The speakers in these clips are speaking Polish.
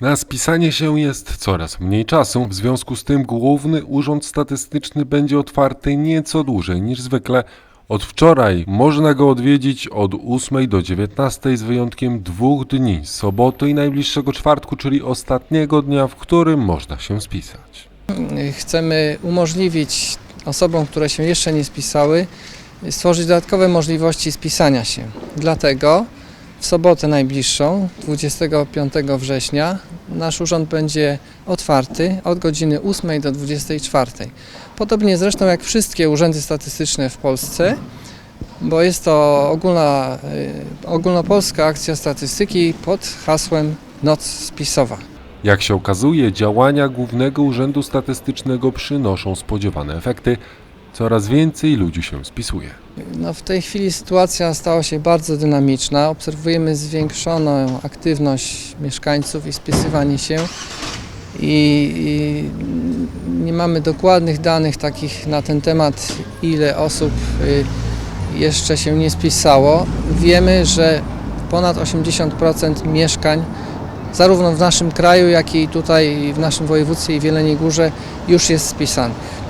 Na spisanie się jest coraz mniej czasu, w związku z tym Główny Urząd Statystyczny będzie otwarty nieco dłużej niż zwykle. Od wczoraj można go odwiedzić od 8 do 19 z wyjątkiem dwóch dni, soboty i najbliższego czwartku, czyli ostatniego dnia, w którym można się spisać. Chcemy umożliwić osobom, które się jeszcze nie spisały, stworzyć dodatkowe możliwości spisania się. Dlatego w sobotę najbliższą, 25 września, nasz urząd będzie otwarty od godziny 8 do 24. Podobnie zresztą jak wszystkie urzędy statystyczne w Polsce, bo jest to ogólna, y, ogólnopolska akcja statystyki pod hasłem Noc Spisowa. Jak się okazuje, działania Głównego Urzędu Statystycznego przynoszą spodziewane efekty. Coraz więcej ludzi się spisuje. No, w tej chwili sytuacja stała się bardzo dynamiczna. Obserwujemy zwiększoną aktywność mieszkańców i spisywanie się. I, I nie mamy dokładnych danych takich na ten temat, ile osób y, jeszcze się nie spisało. Wiemy, że ponad 80% mieszkań, zarówno w naszym kraju, jak i tutaj w naszym województwie i w Jeleniej Górze, już jest spisanych.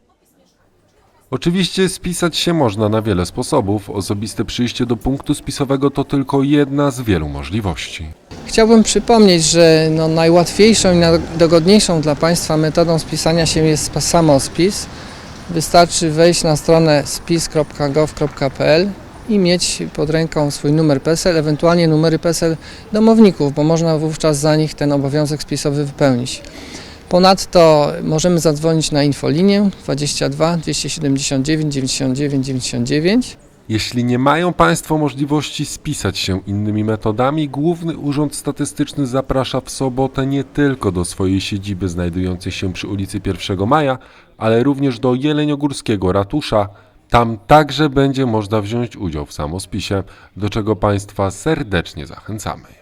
Oczywiście spisać się można na wiele sposobów. Osobiste przyjście do punktu spisowego to tylko jedna z wielu możliwości. Chciałbym przypomnieć, że no najłatwiejszą i najdogodniejszą dla Państwa metodą spisania się jest sp- samospis. Wystarczy wejść na stronę spis.gov.pl i mieć pod ręką swój numer PESEL, ewentualnie numery PESEL domowników, bo można wówczas za nich ten obowiązek spisowy wypełnić. Ponadto możemy zadzwonić na infolinię 22 279 99 99. Jeśli nie mają Państwo możliwości spisać się innymi metodami, Główny Urząd Statystyczny zaprasza w sobotę nie tylko do swojej siedziby znajdującej się przy ulicy 1 Maja, ale również do Jeleniogórskiego Ratusza. Tam także będzie można wziąć udział w samospisie, do czego Państwa serdecznie zachęcamy.